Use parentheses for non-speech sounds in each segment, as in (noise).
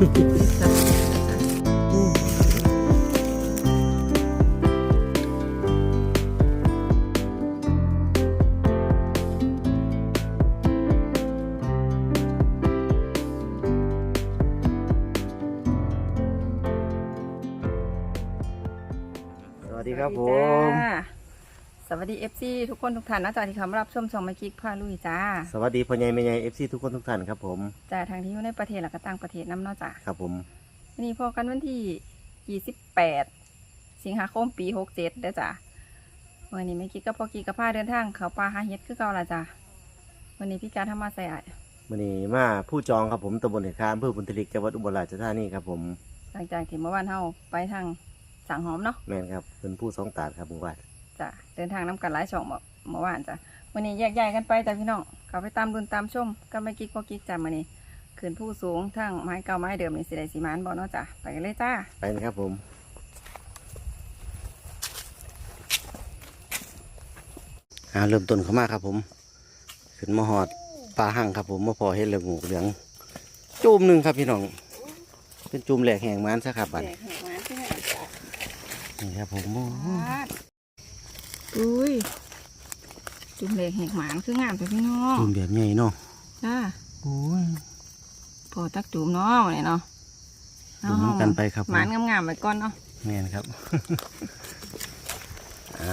(laughs) Tá. วัสดีเอฟซีทุกคนทุกท่านนะจ๊ะที่เข้ามารับชมช่องมากิกพาลุยจ้าสวัสดีพ่อใหญ่แม่ใหญ่เอฟซีทุกคนทุกท่านครับผมจ้าทางที่อยู่ในประเทศและก็ต่างประเทศน้ำเนาะจ้าครับผมวันนี้พอกันวันที่28สิงหาคมปี67เด้อจ้าวันนี้แม่กิกกับพ่อกิกกับพาเดินทางเขาป่าหาเฮ็ดคือเก่าละจ้าวันนี้พี่การทำมาใส่อะวันนี้มาผู้จองครับผมตำบลเหตุคามอำเพื่อบุญทลิกจังหวัดอุบลราชธานีครับผมหลังจากที่เมื่อวานเฮาไปทางสังหอมเนาะแม่นครับเป็นผู้สองตาดครับผมว่า จ้ะเดินทางน้ำกันหลายช่องเมื่อเมื่อวานจ้ะวันนี้แยกย้ายกันไปจ้ะพี่น้องกลับไปตามรุนตามชมกันไปกิ๊กพอกิ๊กจ้ะมื้อนี้ขึ้นผู้สูงทั้งไม้เก่าไม้เดิมนี่สิได้สีมานบ่เนาะจ้ะไปกันเลยจ้าไปนะครับผมอ่าเริ่มต้นเข้ามาครับผม ขึ้นมาหอดปลาหั่งครับผมมาพอเห็ดเหลืองหูเหลืองจุ่มหนึ่งครับพี่น้อง เป็นจุ่มแหลกแห่งมันซะครับบัดนี้นี่ครับผมโอ้โหอุ้ยจุ่มเล็กแหกหมานคืองามแต่พี่น้องจุ่มแบบใหญ่เนาะจ้าโอ้ยพอตักจุ่มเนาะวันนี้เนาะจุ่มน้ำกันไปครับผมหมานงามๆไว้ก่อนเนาะแม่นครับอ่า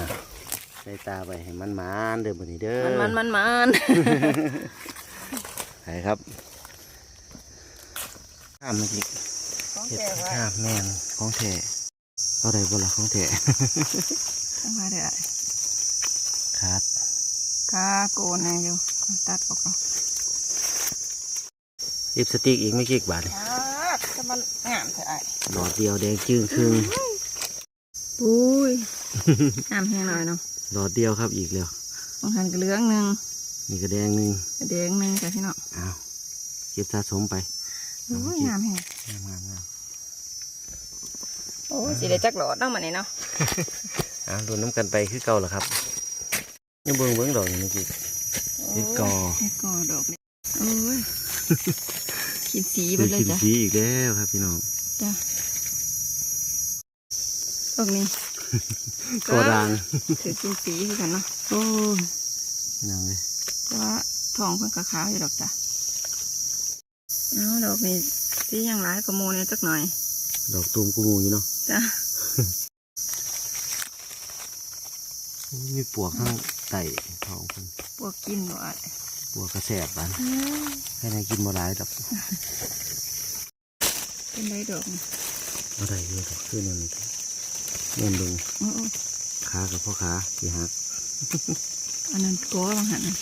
ใส่ตาไปให้มันมันๆเด้อบันนี้เด้อมันมันมันมันใช่ครับข้ามเมื่อกี้ของเห็ดแก่ไว้ข้ามแม่นของแท้ก็ได้บ่ละของแท้ต้องมาเด้อ ครับกาโกนให้อยู่ตัดออกเอาลิปสติกอีกไม่กี่บาทนี่อ่าจะมันงามเถอะไอ้หลอดเดียวแดงจึงครึ่งอุ้ยงามแห้งหน่อยเนาะหลอดเดียวครับอีกแล้วบางทันก็เหลืองหนึ่งนี่ก็แดงหนึ่งกระแดงหนึ่งจ้ะพี่น้องอ้าวเก็บสะสมไปโอ้ยงามแห้งงามงามงามโอ้ยสิได้จักหลอดเนาะมันนี่เนาะอ้าวรวนน้ำกันไปคือเก่าเหรอครับ ยังเบิ่งเบิ่งดอกนี่เมื่อกี้เฮ็ดกอเฮ็ดกอดอกเนี่ยโอ้ยกินสีไปคือเลยกินจ้ะสีอีกแล้วครับพี่น้องจ้ะดอกนี้กอดางถือกินสีคือกันเนาะโอ้ยนางเลยแต่ว่าทองเพิ่นกะขาวอยู่ดอกจ้ะเอาดอกนี้สีอย่างร้ายกว่าโมเนี่ยจักหน่อย ดอกตูมกูมูอยู่เนาะจ้ะ โอ้ย มีปวกข้างไต่ท้องคนพวกกินบ่อะปวกกระแสบบ้านให้นายกินบ่หลายดอกเป็นไรดอกนี่บ่ได้เยอะดอกคือนั่นนี่เน่นลงโอ้ยขากับพ่อขาที่หักอันนั้นก้อบางหันน่ะ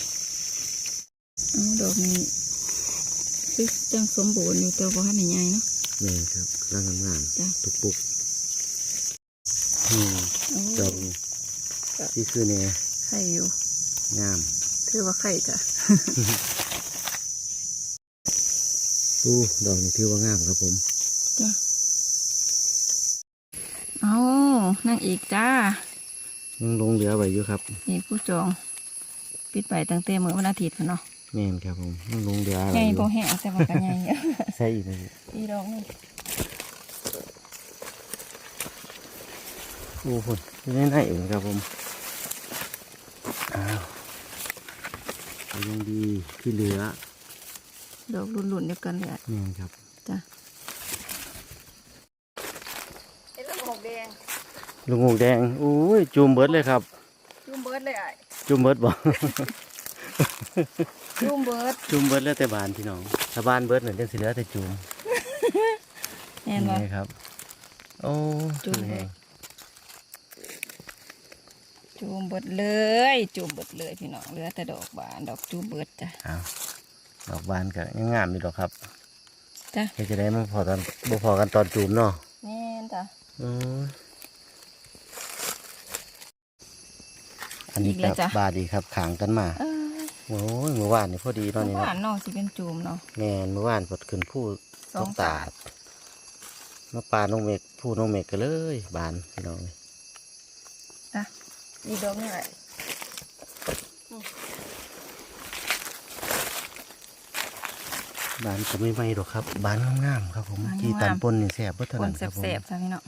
เอาดอกนี้คือจังสมบูรณ์อยู่ตัวบ่ทันได้ใหญ่เนาะแม่นครับร่างงามจ้ะๆตุกปุกนี่โอ้ดอกนี้ ที่คือเนี่ยไข่อยู่งามถือว่าไข่จ้ะอู้ดอกนี้ถือว่างามครับผมจ้ะเอานั่งอีกจ้ายังลงเหลือไว้อยู่ครับนี่ผู้จองปิดไปตั้งแต่มื้อวันอาทิตย์พุ่นเนาะแม่นครับผมยังลงเหลือไว้ใหญ่อยู่บ่แห้งแต่ว่าก็ใหญ่ใส่อีกเลยอีดอกนี่ อ้โหอยู่ในไหนเองครับผมอ้าวก็ยังดีที่เหลือดอกรุ่นๆเดียวกันเลยอะแม่นครับจ้ะเห็นแล้วหกแดงลูกงูแดงอุ้ยจูมเบิดเลยครับจุ่มเบิร์ดเลยอะจูมเบิดบ่จุ่มเบิร์ดจูมเบิดแล้วแต่บานพี่น้องถ้าบานเบิดเหมือนจังสิเหลือแต่จูมเห็นบ่นี่ครับ โอ้จูมแห้ง จุ่มเบิร์ดเลย จุ่มเบิร์ดเลยพี่น้องเหลือแต่ดอกบานดอกจุ่มเบิร์ดจ้ะอ้าวดอกบานก็ยังงามอยู่ดอกครับจ้ะเฮ็ดจะได้มาพอตอนบ่พอกันตอนจูมเนาะแม่นจ้ะอืมอันนี้อีกแล้วกับจ้ะบาดีครับขางกันมาเอ้ยโอ้ยเมื่อวานนี่พอดีตอนนี้หเนาะวานเนาะสิเป็นจุ่มเนาะแม่นเมื่อวานปดขึ้นผู้สองตาดมาปลาน้องเมกผู้น้องเมกกันเลย บานพี่น้องเลยจ้ะ อีดอกนี่แหละบานก็ไม่ไหมหรอกครับ บานงามๆครับผมบานงามที่ตำปนนี่แซ่บเบ่เท่าคนนั้นครับผมแสบๆจ้ะพี่น้อง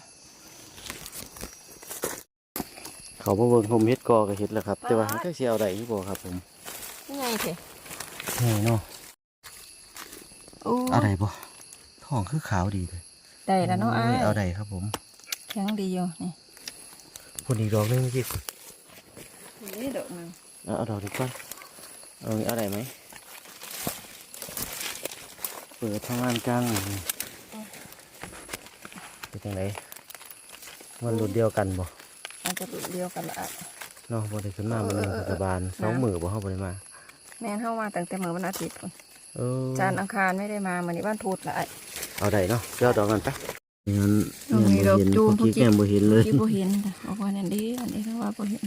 เขามาเบิ่งผมเฮ็ดกอก็เฮ็ดแล้วครับ แต่ว่าป๊าดก็สิเอาได้อยู่บ่ครับผมนี่ไงเถอะนี่เนาะโอ้เอาได้บ่ท้องคือขาวดีเลยได้แล้วเนาะอ้ายโเอาได้ครับผม แข็งดีอยู่นี่คนอีกดอกหนึงจิ นี่ดอกหนึงเอาเอาดอกนี้ก่อนเอาเอาได้ไหมเปิดทางานกลางนี่เป็นจังไดมันรุ่นเดียวกันบ่อาจจะรุ่นเดียวกันละอ้ายเนาะบ่ได้ขึ้นมามันเออเออเออปัจจุบันสองมือบ่เฮาบ่ได้มาแม่นเข้ามาตั้งแต่เมื่อวันอาทิตย์พุ่นเออจานทร์อังคารไม่ได้มาวันนี้วันพุธละอ้ายเอาได้เนาะเดี๋ยวเอาดอกนั้นไปงั้นดอกนี้ดอกจูมพวกกี้แก้มบ่เห็นเลยที่บ่เห็นจ้ะบอกว่านั่นดีอันนี้เขาว่าบ่เห็น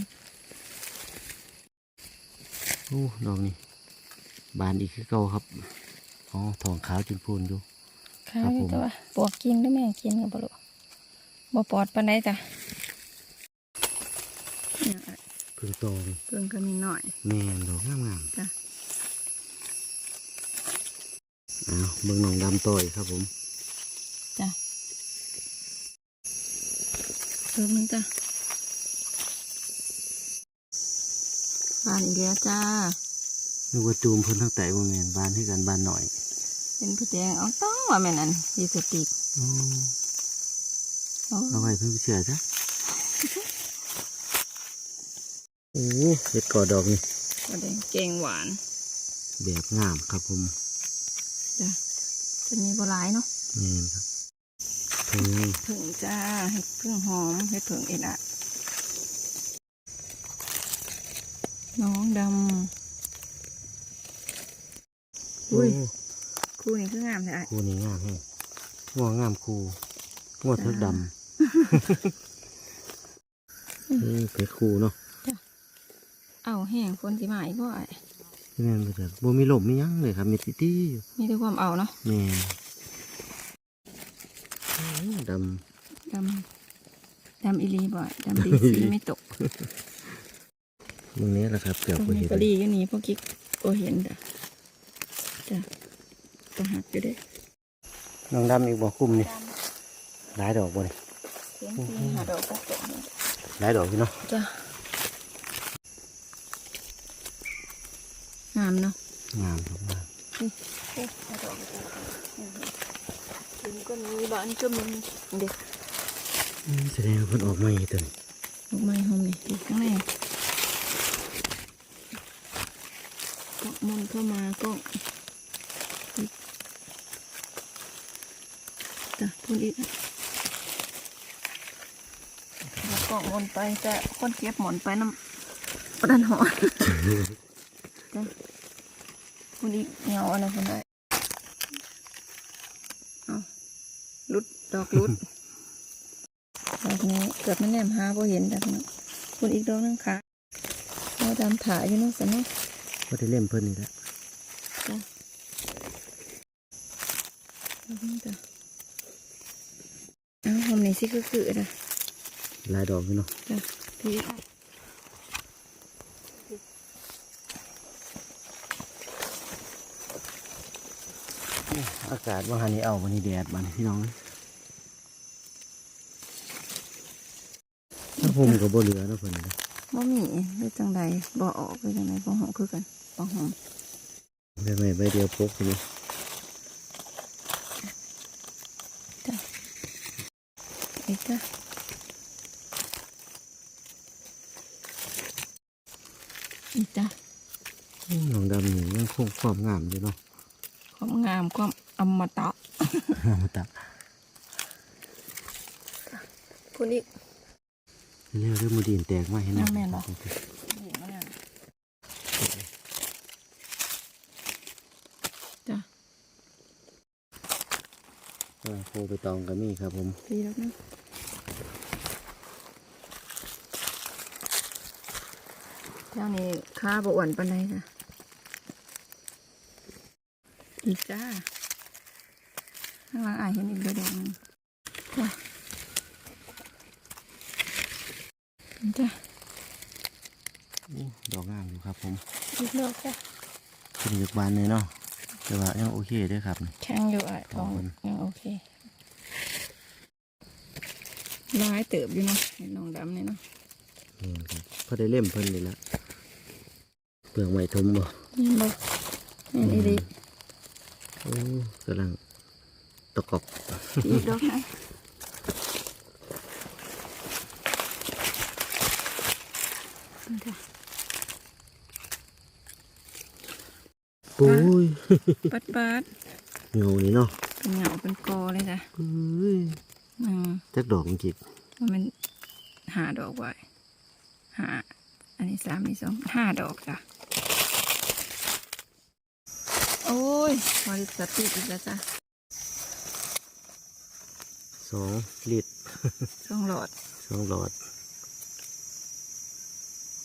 โอ้ดอกนี้บานอีกคือเก่าครับอ๋อทองขาวจุนพูนอยู่ค่ะครับผมแต่ว่าปวกกินหรือแม่กินก็บ่รู้บ่ปลอดปานใดจ้ะเนี่ยอ้ายเพึ่งโตนี่เพิ่งก็มีหน่อยแม่นดอกงามจ้ะๆอ้าวเบิ่งน้องดำต่อยครับผมจ้ะเพิ่มนึงจ้ะานอีกแล้วจ้านึกว่าจูมเพิ่นทั้งแต่บ่แม่นบานคือกันบานหน่อย เป็นผู้แดงเอาต้องว่าแม่นอันยีสติกอ๋อเอาเอาไว้เพิ่นเชื่อจ้ะโอ้เฮ็ดกอดอกนี่ผู้แดงเกงหวาน แบบงามครับผมจ้ะจะมีบัวลายเนาะแม่นครับเพิ่งผึ่งจ้าเห็ดพึ่งหอมเห็ดผึ่งเอ็นอะ น้องดำอุ้ยโคู่นี้คืองามเลยอะคู่นี้งามแฮงงัวงามคู่งัวเทิกดำนี่เป็ดคู่เนาะเอาแห้งคนสิมาอีกบ่ไอ้แม่นบ่เถิดบ่มีลมมีหยังเลยครับมีตี้ๆอยู่มีแต่ความเอาเนาะแม่นดดำดำอีหลีบ่อยดำดีสีไม่ตกำ มึงนี้แหละครับเกือบตรงบ่นี้เห็นก็ดีอยู่นี่พวกกิ๊กก็เห็นจ้ะจ้ะก็หักอยู่เด้น้องดำอีกบ่คุ้มนี่หลายดอกบ่นี่เสียงที่หาดอกก็ตกเนี่ยหลายดอกอยู่เนาะจ้ะงามเนาะงามครับงามเอ๊ะหาดอกก็ตกถึงก็มีบ้านก็มีเด็กอืมแสดงว่าเพิ่นออกมาอีกตัวนี้ดอกไม้หอมนี่อยู่ข้างใน มนเข้ามาก็จ้ะพูดอีกแล้วก็วนไปจะคนเก็บหมอนไปน้ำดันหอจ้ะพูดอีกเงาอะไรคนได้เอาลุดดอกลุดดอกนี้เกิดไม่แนมหาบ่เห็นดอกนี้พูดอีกดอกนึงค่ะเราดำถ่ายอยู่นู่นสิเนะ บ่ได้เล่มเพิ่นนี่แหละจ้ะดอกนี้จ้ะเอาหอมนี่สิคือคือนะหลายดอกอยู่เนาะจ้ะพี่อะอากาศว่าหันนี้เอาวันนี้แดดบัดนี้พี่น้องถ้าผมก็บ่เหลือเนาะเพิ่นนะ บ่มีหรือจังใดบ่ออกหรือจังใดบ่หอมคือกัน บ่หอมใบไม้ใบเดียวพกอยู่นี่อีกจ้ะอีกจ้ะอืมน้องดำนี่ยังคงความงามอยู่เนาะความงามความอมตะมาตะพูดอีกเรียกเรื่องมือดินแตกมาเห็นไหมแม่นบ่เห็นไหมอะจ้ะ เออ โคไปตองก็มีครับผมดีแล้วนะเจ้านี่ข้าบอ้วนปันใดจ้ะอีกจ้าข้างหล่างอายเห็นอีกเดอกหนึงจ้ะจ้ะอู้ดอกงามอยู่ครับผมอีกดอกจ้ะขึ้นจากบานเลยเนาะแต่ว่ายังโอเคเด้วยครับนี่แข็งอยู่อะทองมันยังโอเค ร้ายเติบอยู่เนาะเห็นน้องดำเนี่ยเนาะนี่ครับพอได้เล่มเพิ่นนี่ละเปลืองไม้ทมบ่นี่บ่นี่อีดีโอ้กำลังตะกอกอีกดอกนะปุ้ยปัดปัดเงานี่เนาะเป็นเหงาเป็นกอเลยจ้ะปุ้ย อืมจักดอกมันจิกมันหาดอกไว้หาอันนี้สามอันนี้สองห้าดอกจ้ะโอ้ยบริษัทติดอีกแล้วจ้ะสองลิตรสองหลอดสองหลอด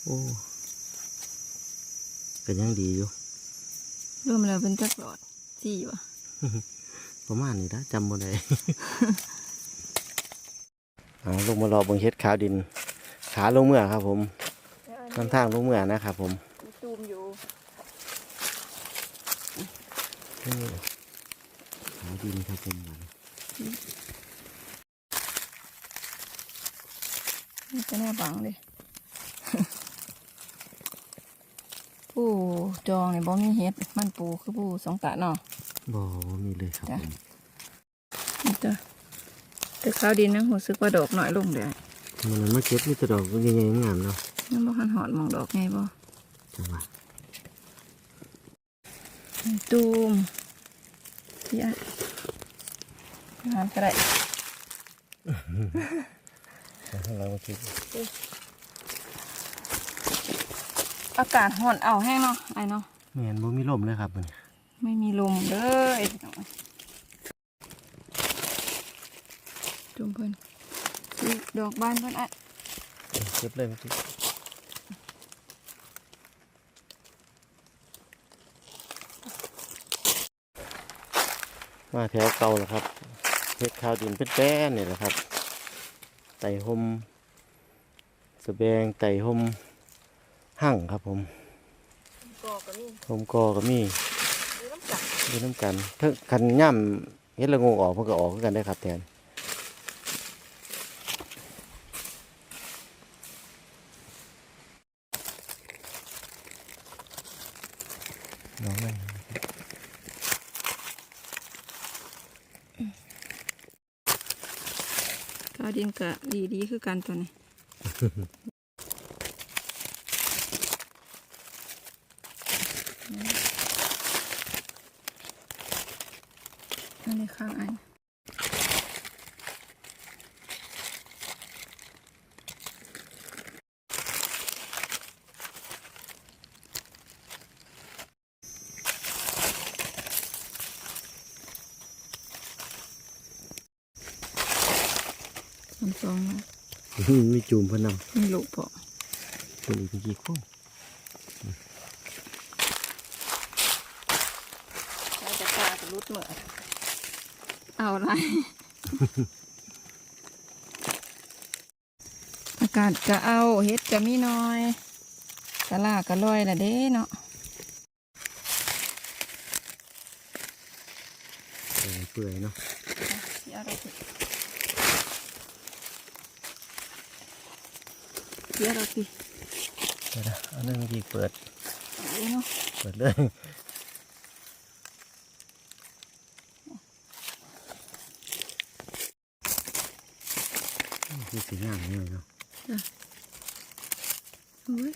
โอ้ก็ยังดีอยู่รวมแล้วเป็นจักหลอดสี่วะประมาณนี้นะจำบ่ได้เอา ลงมารอเบงเฮ็ดขาวดิน ขาลงเมื่อครับ ผมน้ำทางลงเมื่อนะครับผมตูมอยู่นี่ขาวดินครับผมนี่จะหน้าบังเลยผู้จองเนี่ยบ่มีเฮ็ดมันปูคือผู้สองตาเนาะบ่มีเลยครับจ้ะผมนี่จ้ะ แต่ข้าวดินนะรู้สึกว่าดอกน้อยลงเลยมันนั้นมาเก็บมีแต่ดอกใหญ่ๆงามเนาะยังบ่คันหอดหมองดอกไงบ่จังหวะตูมพี่อะงานก็ได้เรามาคิดอากาศห่อนเอาแห้งเนาะไอ้เนาะแม่นบ่มีลมเลยครับมันไม่มีลมเลย จุ่มเพิ่นอีกดอกบานเพิ่นไอ้เก็บเลยเมื่อกี้มาแถวเก่าแล้วครับเฮ็ดขาวดินเป็นแป้นนี่แหละครับ ไต่หมสะแบงไต่หมหั่งครับผมกอกก็มีหมกอก็มีดูน้ำกัดดูน้ำกันถ้าคันย่ำเฮ็ดละงงออกเพิ่นก็ออกคือกันได้ครับแทนน้องไม่ ข้าวดิน ก็ดีดีคือกันตัวนี้อันนี้ข้างอัน องสองนะมีจูมเพนนมีลูกพอำตัวนี้เป็นกี่คู่เราจะปลาจะรุดเหมือเอาอะไรอากาศก็เอาเฮ็ดก็มีน้อยกะลาก็ลอยละเด้เนาะเออเปื่อยเนาะ เดี๋ยวเราสิ เดี๋ยวเราสิเดี๋ยวนะอันนั้นเมื่อกี้เปิดเอาเนาะเปิดเลยคือสีงามเนี่ยเนาะโอ้ย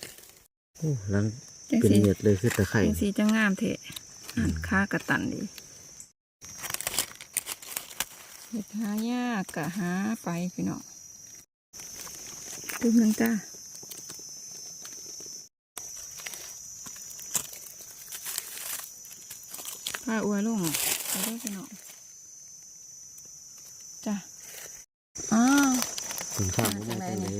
โอ้หลังจังเป็นสีเหยียดเลยคือตะไคร่จังสีจะงามเถอะอ่านค่ากระตันดีเห็ดหายากกะหาไปพี่น้องดูหนึงจ้า ผ้าอวยลงไปได้พี่น้องจ้ะอ้าวถึงข้าวไม่ได้จังเลย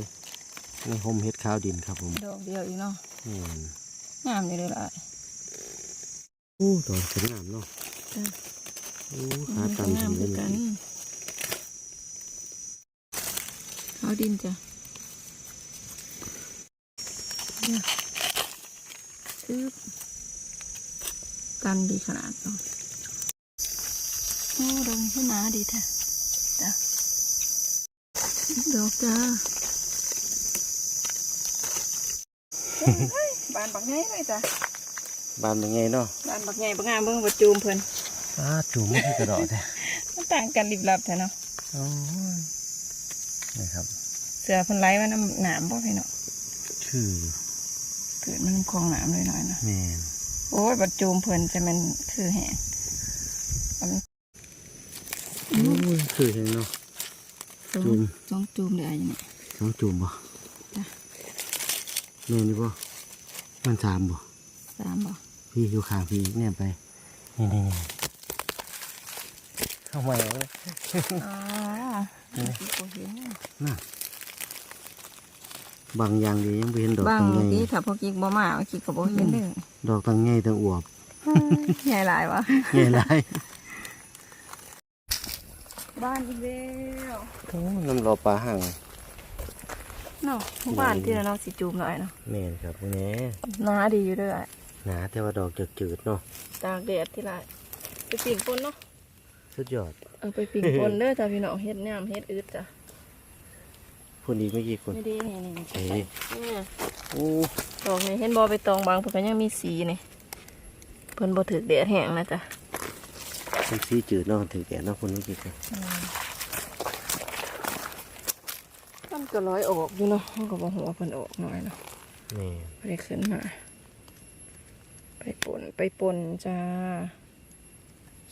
นี่ห่มเฮ็ดข้าวดินครับผมดอกเดียวอีกเนาะนี่มันงามอยู่เลยล่ะโอ้ดอกสวยงามเนาะจ้ะโอ้มัขานก็ตันงามถึงคืเลอยกันเอาดินจ้ะเดี๋ยวปึ๊บ กันดีขนาดเนาะอ้ดอกนี้ขึ้นหนาดีแท้จ้ะดอกจ้าบานบักไงเลยจ้ะบานเป็นไงเนาะบานบักไงบักงามเบิ่งบัจูมเพิ่นอ้าจูไม่ใช่กระดอกแท้มันต่างกันริบลับแท้เนาะโอ้ยนี่ครับ เสือเพิ่นไล่มันน้ำหนามบ่พี่เนาะคือเกิดมันน้ำคลองหนามเลยหน่อยๆนะแม่น โอ้ยบัจูมเพิ่นจะมันคือแหงเอามันโอ้ยคือเห็นเนาะจูมสองจูมเลยอะไรนี่สองจูมบ่จ้ะแม่นี่บ่มันสามบ่สามบ่พี่อยู่ข้างพี่เนี่ยไปนี่นี่นี่เข้ามาแล้วเลยอ๋อที่กูเห็นน่ะ บางอย่างดียังไม่เห็นดอกบางตังไงทีถ้าพวกกิ๊กบ่มาเอากิ๊กก็บ่เห็นเลยดอกตังไงตังอวบใหญ่หลายวะใหญ่ไรบ้านอีกแล้วโอ้น้ำรอปลาห่างเนาะบ้านที่เราเนาะสิจูมหน่อยเนาะแม่นครับแม่หนาดีอยู่เด้วยหนาแต่ว่าดอกจืดๆเนาะตากแดดที่ไรไปปิ่งปนเนาะสุดยอด เอาไปปิ่งปนเด้อจ้าพี่น้องเฮ็ดน้ำเฮ็ดอึดจ้ะ พูดดีไม่กี่คนไม่ดีนี่นี่นี่เอ้ยเนี่ยโอ้ดอกนี่เห็นบอไปตองบางเพิ่นก็ยังมีสีนี่เพิ่นบ่ถึกแดดแห้งนะจ้ะเป็นสีจืดเนาะถือแก่เนาะคนไม่กี่คนมันก็ร้อยออกอยู่เนาะมันก็บ่หัวาเพิ่นออกหน่อยเนาะแม่นบ่ได้ขึ้นมาไปปนไปปนจ้า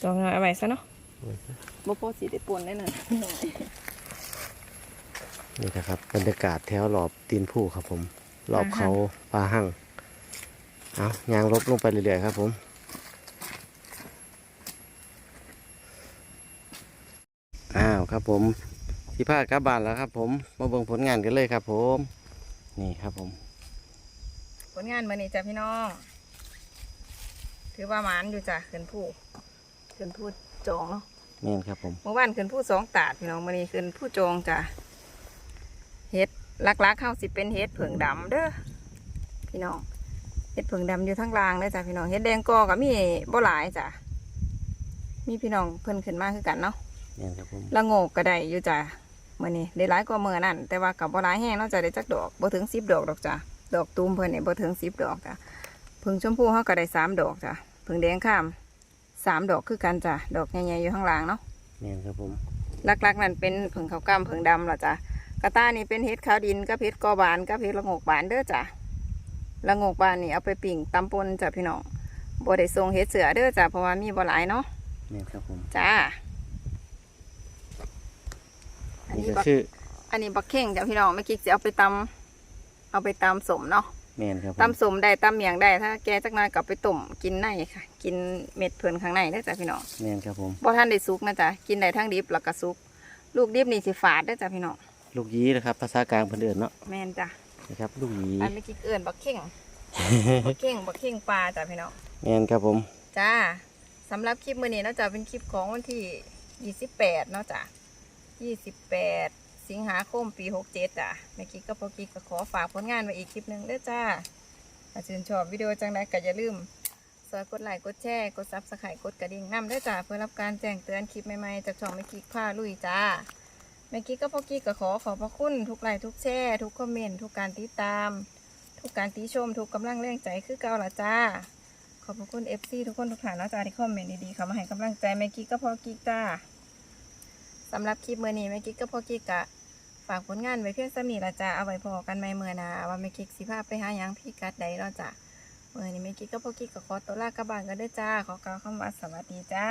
จองเอาไว้ซะเนาะโอ้ยบ่พอสิได้ปนได้นั่น นี่นะครับบรรยากาศแถวรอบตีนผู้ครับผมรอบเขาปลาหั่งเอายางลบลงไปเรื่อยๆครับผมอ้าวครับผมที่พากลับบ้านแล้วครับ ผมมาเบิ่งผลงานกันเลยครับ ผม นี่ครับผม ผลงานมื้อนี้จ้ะพี่น้องถือว่าหมานอยู่จ้ะขึ้นผู้ขึ้นผู้จองเนาะแม่นครับผมเมื่อวานขึ้นผู้สองตาดพี่น้องมื้อนี้ขึ้นผู้จองจ้ะ เฮ็ดลักๆเข้าสิเป็นเฮ็ดเผิงดำเด้อพี่น้องเฮ็ดเผิงดำอยู่ทั้งรางเด้อจ้ะพี่น้องเฮ็ดแดงกอก็มีบ่หลายจ้ะมีพี่น้องเพิ่นขึ้นมาคือกันเนาะแม่นครับผมละโงกก็ได้อยู่จ้ะมื้อนี้ได้หลายกว่ามื้อนั่นแต่ว่ากับบ่หลายแห้งเนาะจ้ะได้จักดอกบ่ถึง10ดอกดอกจ้ะดอกตูมเพิ่นนี่บ่ถึง10ดอกจ้ะเพิ่งชมพูเฮาก็ได้สามดอกจ้ะเพิ่งแดงข้ามสามดอกคือกันจ้ะดอกใหญ่ๆอยู่ข้างล่างเนาะแม่นครับผมลักๆนั่นเป็นผึ่งขาวกล้ามผึ่งดำล่ะจ้ะ กระต้ายนี่เป็นเห็ดขาวดินกับเห็ดกอบานกับเห็ดละโงกบานเด้อจ้ะละโงกบานนี่เอาไปปิ่งตำปนจ้ะพี่น้องบ่ได้ทรงเห็ดเสือเด้อจ้ะเพราะว่ามีบ่หลายเนาะแม่นครับผมจ้าอันนี่นี้ก็บักคืออันนี้บักเข่งจ้ะพี่น้องไม่อกิ๊กจะเอาไปตำเอาไปตำสมเนาะแม่นครับผมตำสมได้ตำเมียงได้ถ้าแกจักหน่อยกลับไปต้มกินในค่ะ กินเม็ดเพิ่นข้างในเด้อจ้ะพี่น้องแม่นครับผมบ่ท่านได้สุกนะจ๊ะกินได้ทั้งดิบแล้วก็สุก ลูกดิบนี่สิฝาดเด้อจ้ะพี่น้อง ลูกยีนะครับ ภาษากลางเพิ่นเอิ้นเนาะแม่นจ้ะนะครับ ลูกยีอันไม่อกิกเอิ้นบักเข่งบักเข่งบักเข่งปลาจ้ะพี่น้องแม่นครับผมจ้าสำหรับคลิปมื้อนี้เนาะจ้ะเป็นคลิปของวันที่ 28 เนาะจ้ะ 28 สิงหาคมปี 67 จ้ะแม่กิ๊กกับพ่อกิ๊กก็ขอฝากผลงานไว้อีกคลิปหนึงเด้อจ้าถ้าชื่นชอบวิดีโอจังใดก็อย่าลืมซอยกดไลค์กดแชร์ กดซับสไครต์กดกระดิ่งนำเด้อจ้าเพื่อรับการแจ้งเตือนคลิปใหม่ๆจากช่องแม่กิ๊กพาลุยจ้า แม่กิ๊กกับพ่อกิ๊กก็ขอขอบพระคุณทุกไลค์ทุกแชร์ทุกคอมเมนต์ทุกการติดตาม ทุกการติชม ทุกกำลังแรงใจคือเก่าละจ้า ขอบพระคุณเอฟซีทุกคนทุกท่านนะจ้าที่คอมเมนต์ดีๆเขามาให้กำลังใจแม่กิ๊กกับพ่อกิ๊กจ้าสำหรับคลิปเมื่อนี้แม่กิ๊กกับพ่อกิ๊กะฝากผลงานไว้เพียงสำนีละจ้าเอาไว้พอกันไม่เมื่อนาว่าแม่กิ๊กสิพาพไปหายังพี่กัดใดเนาะจ้าเมื่อนี้แม่กิ๊กกับพ่อกิ๊กก็ขอตัวลากลับบ้านกันด้อจ้าขอกล่าวคำว่าสวัสดีจ้า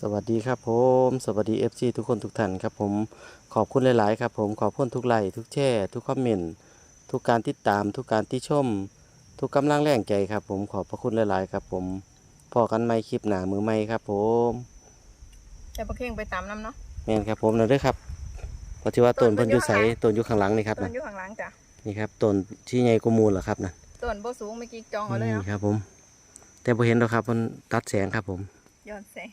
สวัสดีครับผมสวัสดี FC ทุกคนทุกท่านครับผมขอบคุณหลาย ๆ ครับผมขอบคุณทุกไลค์ทุกแชร์ทุกคอมเมนต์ทุกการติดตามทุกการที่ชม ทุกกำลังแรงใจครับผมขอบพระคุณหลาย ๆ ครับผมพอกันไม่คลิปหนามือไม่ครับผมจะประเข่งไปตามน้ำเนาะแม่นครับผมนั่นเด้อครับปฏิว่าต้นเพิ่นอยู่ใสต้นอยู่ข้างหลังนี่ครับต้นะนอยู่ข้างหลังจ้ะนี่ครับต้นที่ใหญ่กว่ามูลเหรอครับนะต้นบ่สูงแม่กิ๊กจองเอาเลยนี่เนาะครับผม แต่พอเห็นแล้วครับมันตัดแสงครับผมย้อนแสง